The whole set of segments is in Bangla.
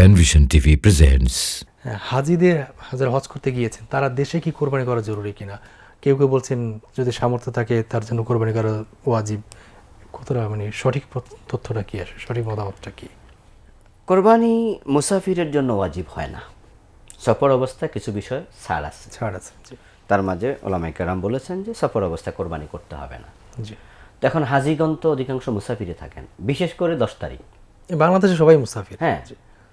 প্যানভিশন টিভি প্রেজেন্টস হাজিদের যারা হজ করতে গিয়েছেন তারা দেশে কি কোরবানি করা জরুরি কিনা? কেউ কেউ বলছেন যদি সামর্থ্য থাকে তার জন্য কোরবানি করা ওয়াজিব। কতটা মানে সঠিক তথ্যটা কি আসে? সঠিক মতামতটা কি? কোরবানি মুসাফিরের জন্য ওয়াজিব হয় না। সফর অবস্থায় কিছু বিষয় ছাড় আছে। ছাড় আছে তার মাঝে ওলামাই কেরাম বলেছেন যে সফর অবস্থায় কোরবানি করতে হবে না। জি। তো এখন হাজিগণ তো অধিকাংশ মুসাফিরে থাকেন বিশেষ করে দশ তারিখ। এ বাংলাদেশে সবাই মুসাফির। হ্যাঁ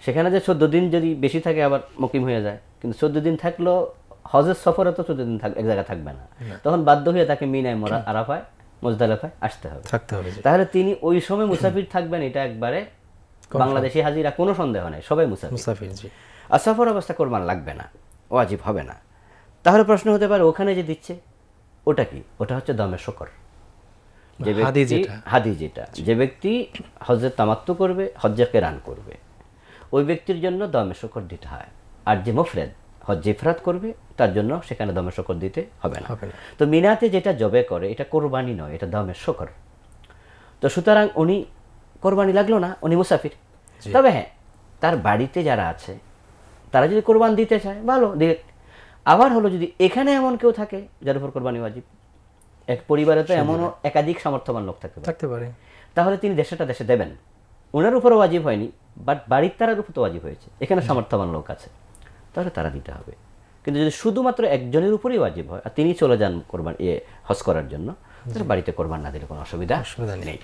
সেখানে যে চোদ্দ দিন যদি বেশি থাকে আবার মুকিম হয়ে যায়। কিন্তু চোদ্দ দিন থাকলেও হজের সফরে তো চোদ্দ দিন এক জায়গায় থাকবে না। তখন বাধ্য হয়ে তাকে মিনায় মরা আরাফায় মোজদালেফায় আসতে হবে। থাকতে হবে তাহলে তিনি ওই সময় মুসাফির থাকবেন এটা একবারে বাংলাদেশি হাজিরা কোনো সন্দেহ নেই সবাই মুসাফির। মুসাফির আর সফর অবস্থা কোরবান লাগবে না ওয়াজিব হবে না। তাহলে প্রশ্ন হতে পারে ওখানে যে দিচ্ছে ওটা কি? ওটা হচ্ছে দমে শকর। যে ব্যক্তি। হাদি যেটা। যে ব্যক্তি হজের তামাত্তু করবে হজ্জাকে রান করবে। ওই ব্যক্তির জন্য দমে শকর দিতে হয়। আর যে মুফরেদ হজ ইফরাত করবে তার জন্য সেখানে দমে শকর দিতে হবে না। তো মিনাতে যেটা জবে করে এটা কোরবানি নয় এটা দমে শকর। তো সুতরাং উনি কোরবানি লাগল না উনি মুসাফির। তবে হ্যাঁ তার বাড়িতে যারা আছে তারা যদি কোরবান দিতে চায় ভালো দিয়ে আবার হলো যদি এখানে এমন কেউ থাকে যার উপর কোরবানি ওয়াজিব। এক পরিবারে তো এমনও একাধিক সামর্থ্যবান লোক থাকতে পারে। থাকতে পারে। তাহলে তিনি দেশেটা দেশে দেবেন। ওনার উপরও ওয়াজিব হয়নি। বাট বাড়ির তারার উপর তো ওয়াজিব হয়েছে। এখানে সামর্থ্যবান লোক আছে। তাহলে তারা দিতে হবে। কিন্তু যদি শুধুমাত্র একজনের উপরেই ওয়াজিব হয় আর তিনি চলে যান কোরবান এ হজ করার জন্য তাহলে বাড়িতে কোরবান না দিলে কোনো অসুবিধা অসুবিধা নেই। নেই।